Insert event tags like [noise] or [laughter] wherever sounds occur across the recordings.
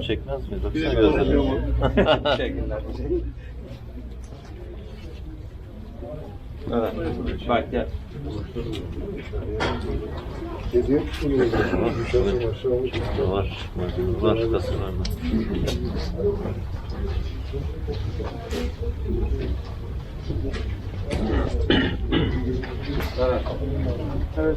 Fotoğraf çekmez mi? Baksana gözlerine. Teşekkürler. Evet. Bak gel. Maşallah. var. Var kasalarda. Evet.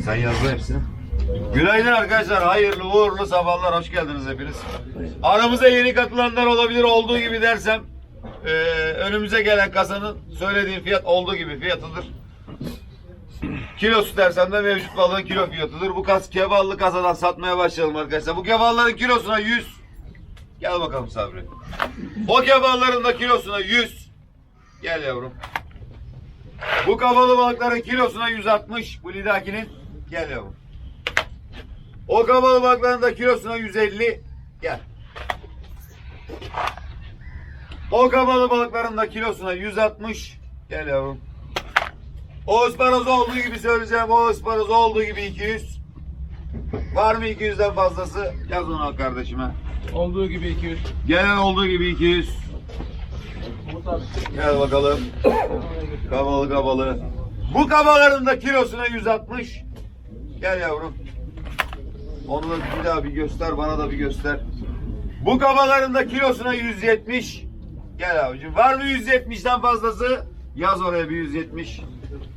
Sen yazdın hepsini. Günaydın arkadaşlar. Hayırlı uğurlu sabahlar. Hoş geldiniz hepiniz. Aramıza yeni katılanlar olabilir. Olduğu gibi dersem eee, önümüze gelen kasanın söylediğim fiyat olduğu gibi fiyatıdır. Kilosu dersem de mevcut balığın kilo fiyatıdır. Bu kas keballı kasadan satmaya başlayalım arkadaşlar. Bu kebalların kilosuna 100. Gel bakalım Sabri. O kebalların da kilosuna 100. Gel yavrum. Bu kabalı balıkların kilosuna 160. Bu lidakinin. Gel yavrum. O kabalı balıkların da kilosuna 150. Gel. O kabalı balıkların da kilosuna 160. Gel yavrum. O ısparoz olduğu gibi söyleyeceğim. O ısparoz olduğu gibi 200. Var mı 200'den fazlası? Yaz onu kardeşime. Olduğu gibi 200. Gelen olduğu gibi 200. Gel bakalım. Kabalı kabalı. Bu kabaların da kilosuna 160. Gel yavrum. Onu da bir daha bir göster, bana da bir göster. Bu kabaların da kilosuna 170. Gel abicim. Var mı 170'ten fazlası? Yaz oraya bir 170.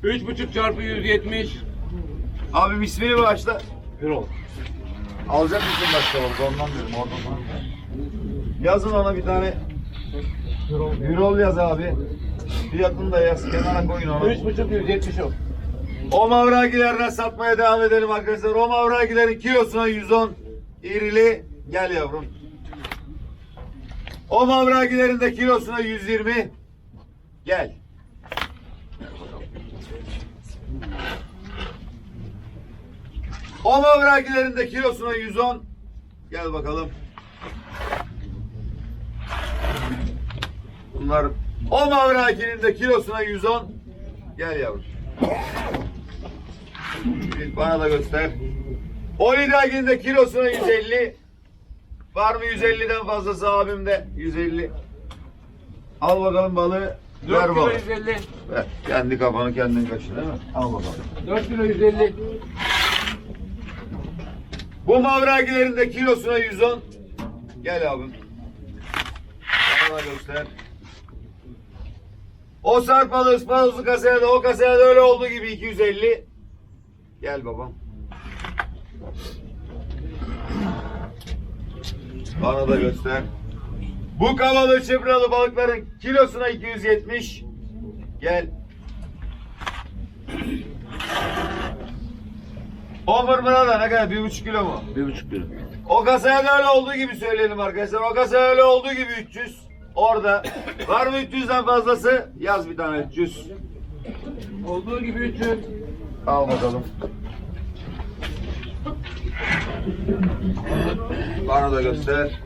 3,5 çarpı 170. Abim ismini bağışla. Birol. Alacak mısın başka orada? Ondan diyorum. Oradan. Yazın ona bir tane. Birol yaz abi. Fiyatını da yaz. Kenara koyun onu. 3,5 170 o. O mavragilerden satmaya devam edelim arkadaşlar. O mavragilerin kilosuna 110 irili. Gel yavrum. O mavragilerin de kilosuna 120. Gel. O mavragilerin de kilosuna 110. Gel bakalım. Bunlar o mavraginin de kilosuna 110. Gel yavrum. Bana da göster. O lidagin de kilosuna 150. Var mı 150'den fazlası abimde? 150. Al bakalım balığı. 4 Ver kilo balığı. 150. Ver. Kendi kafanı kendin kaşı değil mi? Al bakalım. 4 kilo 150. Bu mavragilerin de kilosuna 110. Gel abim. Bana da göster. O sarpalı ıspanozlu kasaya da o kasaya da öyle olduğu gibi 250. Gel babam. Bana da göster. Bu kavalı çıbralı balıkların kilosuna 270. Gel. O mırmıra da ne kadar? Bir buçuk kilo mu? Bir buçuk kilo. O kasaya da öyle olduğu gibi söyleyelim arkadaşlar. O kasaya öyle olduğu gibi 300. Orada. Var mı 300'den fazlası? Yaz bir tane 300. Olduğu gibi 300. Al bakalım. Bana da göster.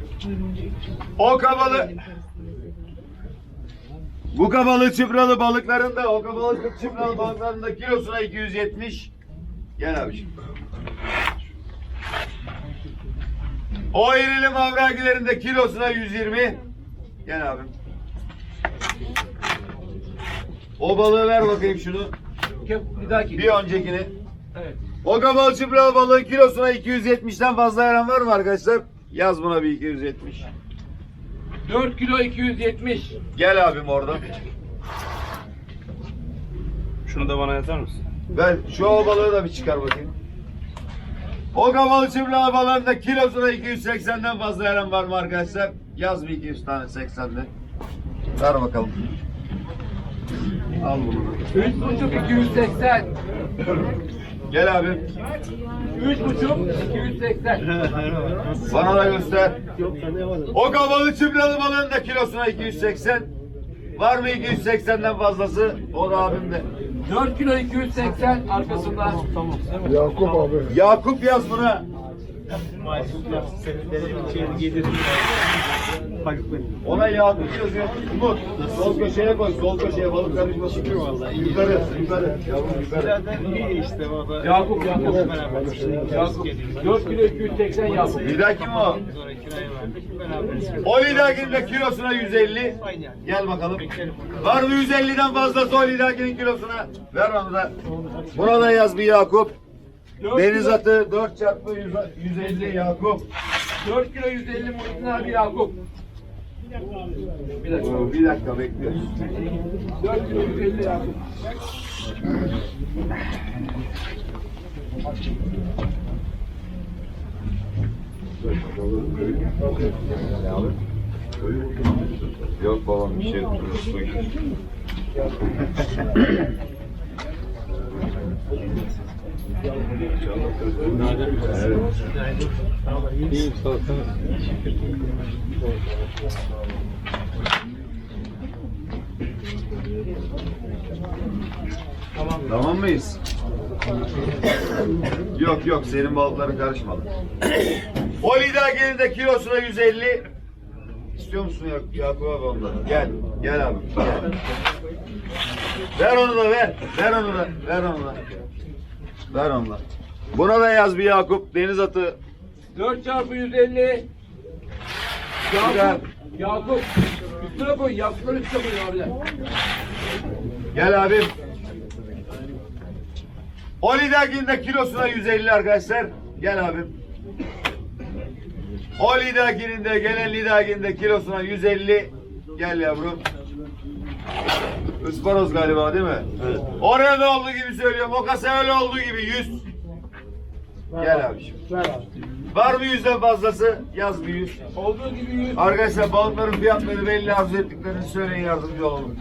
O kabalı bu kabalı çıpralı balıkların da o kabalı çıpralı balıkların da kilosuna 270. Gel abiciğim. O irili mavragilerin de kilosuna 120. Gel abim. O balığı ver bakayım şunu. Bir dahaki. Bir öncekini. Evet. O kabalı çıpralı balığın kilosuna 270'ten fazla veren var mı arkadaşlar? Yaz buna bir 270. 4 kilo 270. Gel abim oradan. Şunu da bana yazar mısın? Ver şu o balığı da bir çıkar bakayım. O kavalı çiftli balığında kilosuna 280'den fazla veren var mı arkadaşlar? Yaz bir 200 tane 80'de. Ver bakalım. Al bunu. da. Üç buçuk 280. Gel abi. Üç buçuk 280. [laughs] Bana da göster. O kavalı çiftli balığında kilosuna 280. Var mı 280'den fazlası? O da abimde. 4 kilo 280 arkasında. Yakup abi. Yakup yaz buna. Ona Yakup yazıyor. Umut. Sol köşeye koy. Sol köşeye balık karışmasın. Yukarı. Yukarı. Yavrum yukarı. Yakup Yakup. Yakup. 4 kilo 280 Yakup. Lider kim o? O lidakinin de kilosuna 150. Gel bakalım. Var mı 150'den fazlası o lidakinin kilosuna? Ver onu da. Buna da yaz bir Yakup. Dört Deniz kilo- atı 4 çarpı 100 150 Yakup. 4 kilo 150 Muhittin abi Yakup. Bir dakika. Bir dakika bekliyoruz. 4 kilo 150 Yakup. Yok babam bir şey [laughs] yok. Tamam mıyız? Yok yok senin balıkların karışmadı. o lidagenin de kilosuna 150. İstiyor musun ya Yakup abi ondan? Gel. Gel abi. Gel. Ver onu da ver. Ver onu da. Ver onu da. Ver da. Buna da yaz bir Yakup. Deniz atı. 4 çarpı 150. Yakup. Yakup. Üstüne koy. Yakup'un üstüne koy abiler. Gel abim. O lidagin de kilosuna 150 arkadaşlar. Gel abim. O lidaginin de gelen lidagin de kilosuna 150. Gel yavrum. Isparoz galiba değil mi? Evet. Oraya da olduğu gibi söylüyorum. O kasa öyle olduğu gibi 100. Gel abiciğim. Var mı yüzden fazlası? Yaz bir yüz. Olduğu gibi 100. Arkadaşlar balıkların fiyatları belli arzu ettiklerini söyleyin yardımcı olalım.